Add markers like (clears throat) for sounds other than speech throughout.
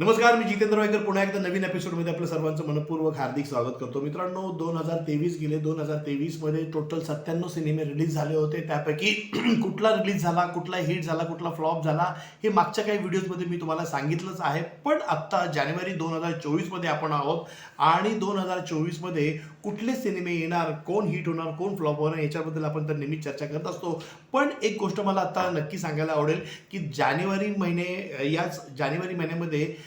नमस्कार मी जितेंद्र वायकर. पुन्हा एकदा नवीन एपिसोडमध्ये आपलं सर्वांचं मनपूर्वक हार्दिक स्वागत करतो. मित्रांनो दोन हजार तेवीस गेले. दोन हजार तेवीसमध्ये टोटल सत्त्याण्णव सिनेमे रिलीज झाले होते. त्यापैकी (clears throat) कुठला रिलीज झाला कुठला हिट झाला कुठला फ्लॉप झाला हे मागच्या काही व्हिडिओजमध्ये मी तुम्हाला सांगितलंच आहे. पण आत्ता जानेवारी दोन हजार चोवीसमध्ये आपण आहोत. आणि दोन हजार चोवीसमध्ये कुठले सिनेमे येणार कोण हिट होणार कोण फ्लॉप होणार याच्याबद्दल आपण तर नेहमीच चर्चा करत असतो. पण एक गोष्ट मला आत्ता नक्की सांगायला आवडेल की जानेवारी महिने याच जानेवारी महिन्यामध्ये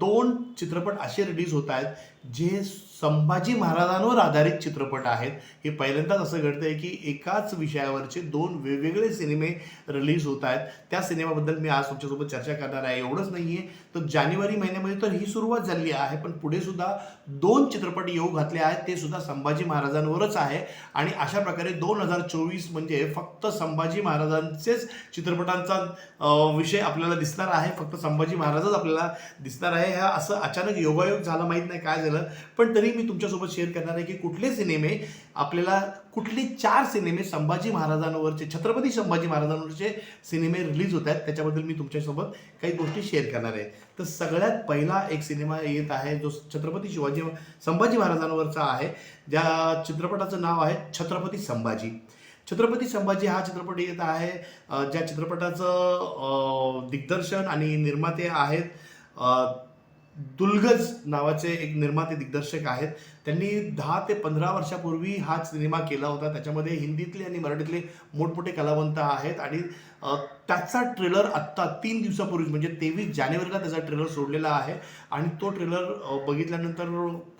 दोन चित्रपट असे रिलीज होत आहेत जे संभाजी महाराजांवर आधारित चित्रपट आहेत. हे पहिल्यांदाच असं घडतंय की एकाच विषयावरचे दोन वेगवेगळे सिनेमे रिलीज होत आहेत. त्या सिनेमाबद्दल मी आज तुमच्यासोबत चर्चा करणार आहे. एवढंच नाही आहे तर जानेवारी महिन्यामध्ये तर ही सुरुवात झाली आहे पण पुढे सुद्धा दोन चित्रपट येऊ घातले आहेत ते सुद्धा संभाजी महाराजांवरच आहे. आणि अशा प्रकारे दोन हजार चोवीस म्हणजे फक्त संभाजी महाराजांचेच चित्रपटांचा विषय आपल्याला दिसणार आहे. फक्त संभाजी महाराजच आपल्याला दिसणार आहे. ह्या असं अचानक योगायोग झाला माहीत नाही काय झालं. पण तरी मी तुमच्यासोबत शेअर करणार आहे की कुठले सिनेमे आपल्याला कुठले चार सिनेमे संभाजी महाराजांवरचे छत्रपती संभाजी महाराजांवरचे सिनेमे रिलीज होत आहेत. त्याच्याबद्दल मी तुमच्यासोबत काही गोष्टी शेअर करणार आहे. तर सगळ्यात पहिला एक सिनेमा येत आहे जो छत्रपती शिवाजी संभाजी महाराजांवरचा आहे. ज्या चित्रपटाचं नाव आहे छत्रपती संभाजी. छत्रपती संभाजी हा चित्रपट येत आहे. ज्या चित्रपटाचं दिग्दर्शन आणि निर्माते आहेत दुलगज नावाचे एक निर्माते दिग्दर्शक आहेत. त्यांनी दहा ते पंधरा वर्षापूर्वी हा सिनेमा केला होता. त्याच्यामध्ये हिंदीतले आणि मराठीतले मोठमोठे कलावंत आहेत आणि त्याचा ट्रेलर आत्ता तीन दिवसापूर्वी म्हणजे तेवीस जानेवारीला त्याचा ट्रेलर सोडलेला आहे आणि तो ट्रेलर बघितल्यानंतर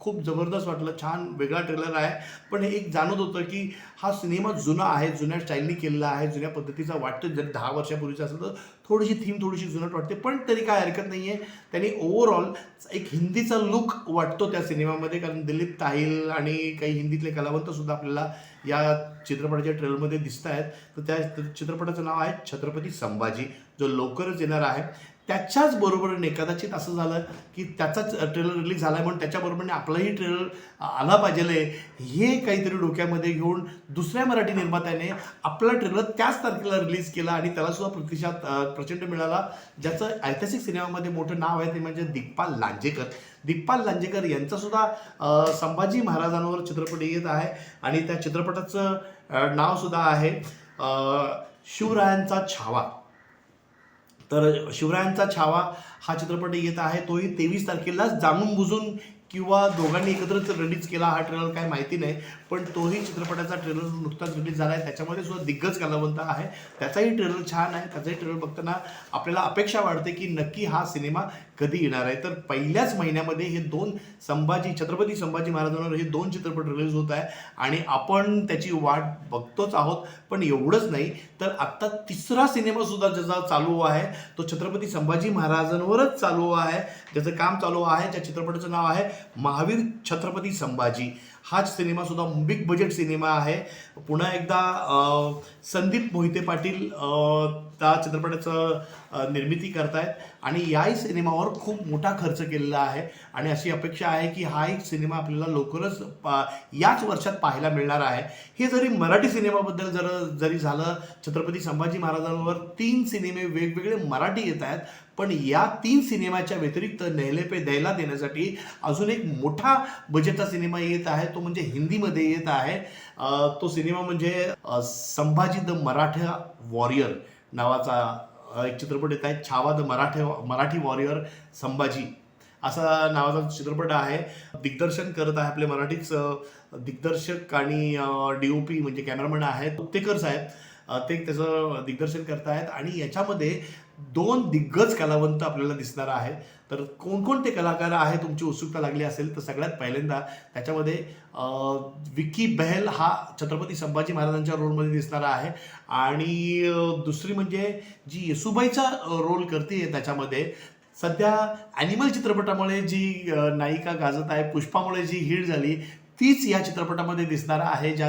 खूप जबरदस्त वाटलं. छान वेगळा ट्रेलर आहे. पण एक जाणवत होतं की हा सिनेमा जुना आहे जुन्या स्टाईलनी केलेला आहे जुन्या पद्धतीचा वाटतं जर दहा वर्षापूर्वीचा असेल तर थोडीशी थीम थोडीशी जुनट वाटते. पण तरी काय हरकत नाही आहे त्यांनी ओव्हरऑल एक हिंदीचा लुक वाटतो त्या सिनेमामध्ये. कारण दिलीप ताहिल आणि काही हिंदीतले कलावंत सुद्धा आपल्याला या चित्रपटाच्या ट्रेलरमध्ये दिसत आहेत तर त्या चित्रपटाचं नाव आहे छत्रपती संभाजी जो लवकरच येणार आहे. त्याच्याच बरोबरीने कदाचित असं झालं की त्याचाच ट्रेलर रिलीज झाला म्हणून त्याच्याबरोबरने आपलाही ट्रेलर आला पाहिजे हे काहीतरी डोक्यामध्ये घेऊन दुसऱ्या मराठी निर्मात्याने आपला ट्रेलर त्याच तारखेला रिलीज केला आणि त्यालासुद्धा प्रतिसाद प्रचंड मिळाला. ज्याचं ऐतिहासिक सिनेमामध्ये मोठं नाव आहे ते म्हणजे दिग्पाल लांजेकर. दिग्पाल लांजेकर यांचासुद्धा संभाजी महाराजांवर चित्रपट येत आहे आणि त्या चित्रपटाचं नावसुद्धा आहे शिवरायांचा छावा. तर शिवरायांचा छावा हा चित्रपट येत आहे. तोही तेवीस तारखेलाच जाणून बुजून किंवा दोघांनी एकत्रच रिलीज केला हा ट्रेलर काय माहिती नाही पण तोही चित्रपटाचा ट्रेलर नुकताच रिलीज झाला आहे. त्याच्यामध्ये सुद्धा दिग्गज कलावंत आहे. त्याचाही ट्रेलर छान आहे. त्याचाही ट्रेलर बघताना आपल्याला अपेक्षा वाढते की नक्की हा सिनेमा कधी येणार आहे. तर पहिल्याच महिन्यामध्ये हे दोन संभाजी छत्रपती संभाजी महाराजांवर हे दोन चित्रपट रिलीज होत आहे आणि आपण त्याची वाट बघतोच आहोत पण एवढंच नाही. तर आत्ता तिसरा सिनेमा सुद्धा ज्याचा चालू आहे तो छत्रपती संभाजी महाराजांवरच चालू आहे. ज्याचं काम चालू आहे त्या चित्रपटाचं नाव आहे महावीर छत्रपती संभाजी. हाच सिनेमा सुद्धा बिग बजेट सिनेमा आहे. पुन्हा एकदा संदीप मोहिते पाटील त्या चित्रपटाचं निर्मिती करतायत आणि याही सिनेमावर खूप मोठा खर्च केलेला आहे आणि अशी अपेक्षा आहे की हा एक सिनेमा आपल्याला लवकरच पा याच वर्षात पाहायला मिळणार आहे. हे जरी मराठी सिनेमाबद्दल जर जरी झालं छत्रपती संभाजी महाराजांवर तीन सिनेमे वेगवेगळे मराठी येत आहेत पण या तीन सिनेमाच्या व्यतिरिक्त नेहले पे द्यायला देण्यासाठी अजून एक मोठा बजेटचा सिनेमा येत आहे. तो म्हणजे हिंदीमध्ये येत आहे. तो सिनेमा म्हणजे संभाजी द मराठा वॉरियर नावाचा एक चित्रपट येत आहे. Chhava the Marathe Marathi warrior Sambhaji असा नावाचा चित्रपट आहे. दिग्दर्शन करत आहे आपले मराठीच दिग्दर्शक आणि डी ओ पी म्हणजे कॅमेरामॅन आहेत. उत्तेकर साहेब ते त्याचं दिग्दर्शन करत आहेत आणि याच्यामध्ये दोन दिग्गज कलावंत आपल्याला दिसणार आहेत. तर कोणकोणते कलाकार आहे तुमची उत्सुकता लागली असेल तर सगळ्यात पहिल्यांदा त्याच्यामध्ये विक्की विकी बहल हा छत्रपती संभाजी महाराजांच्या रोलमध्ये दिसणारा आहे. आणि दुसरी म्हणजे जी येसुबाईचा रोल करते त्याच्यामध्ये सध्या ॲनिमल चित्रपटामुळे जी नायिका गाजत आहे पुष्पामुळे जी हिट झाली तीच या चित्रपटामध्ये दिसणार आहे ज्या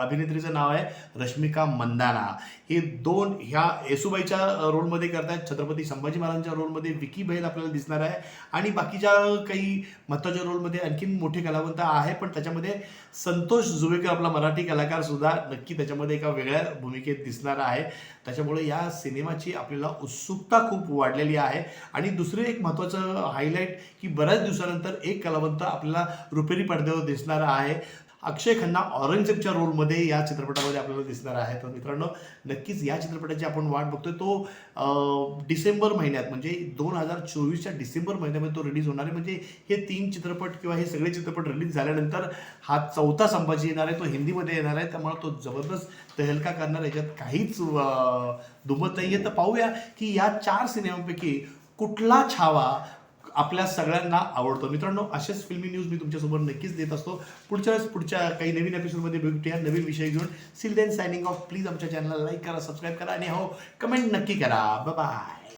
अभिनेत्रीचं नाव आहे रश्मिका मंदाना. हे दोन ह्या येसुबाईच्या रोलमध्ये करतायत. छत्रपती संभाजी महाराजांच्या रोलमध्ये विकी बैल आपल्याला दिसणार आहे. आणि बाकीच्या काही महत्त्वाच्या रोलमध्ये आणखीन मोठे कलावंत आहे पण त्याच्यामध्ये संतोष जुवेकर आपला मराठी कलाकार सुद्धा नक्की त्याच्यामध्ये एका वेगळ्या भूमिकेत दिसणार आहे. त्याच्यामुळे या सिनेमाची आपल्याला उत्सुकता खूप वाढलेली आहे. आणि दुसरं एक महत्त्वाचं हायलाईट की बऱ्याच दिवसानंतर एक कलावंत आपल्याला रुपेरी पडद्यावर दिसणार आहे. अक्षय खन्ना औरंगजेबच्या रोलमध्ये या चित्रपटामध्ये आपल्याला दिसणार आहे. तर मित्रांनो नक्कीच या चित्रपटाची आपण वाट बघतोय. तो डिसेंबर महिन्यात म्हणजे दोन हजार चोवीसच्या डिसेंबर महिन्यामध्ये तो रिलीज होणार आहे. म्हणजे हे तीन चित्रपट किंवा हे सगळे चित्रपट रिलीज झाल्यानंतर हा चौथा संभाजी येणार आहे. तो हिंदीमध्ये येणार आहे. त्यामुळे तो जबरदस्त तहलका करणार. याच्यात काहीच दुमत नाही आहे तर पाहूया की या चार सिनेमांपैकी कुठला छावा आपल्या सगळ्यांना आवडतो. मित्रांनो असेच फिल्मी न्यूज मी तुमच्यासोबत नक्कीच देत असतो. पुढच्या वेळेस पुढच्या काही नवीन एपिसोडमध्ये भेटूया. नवीन विषय घेऊन. Till then signing off please आमच्या चॅनलला लाईक करा सबस्क्राईब करा. आणि हो कमेंट नक्की करा. बाय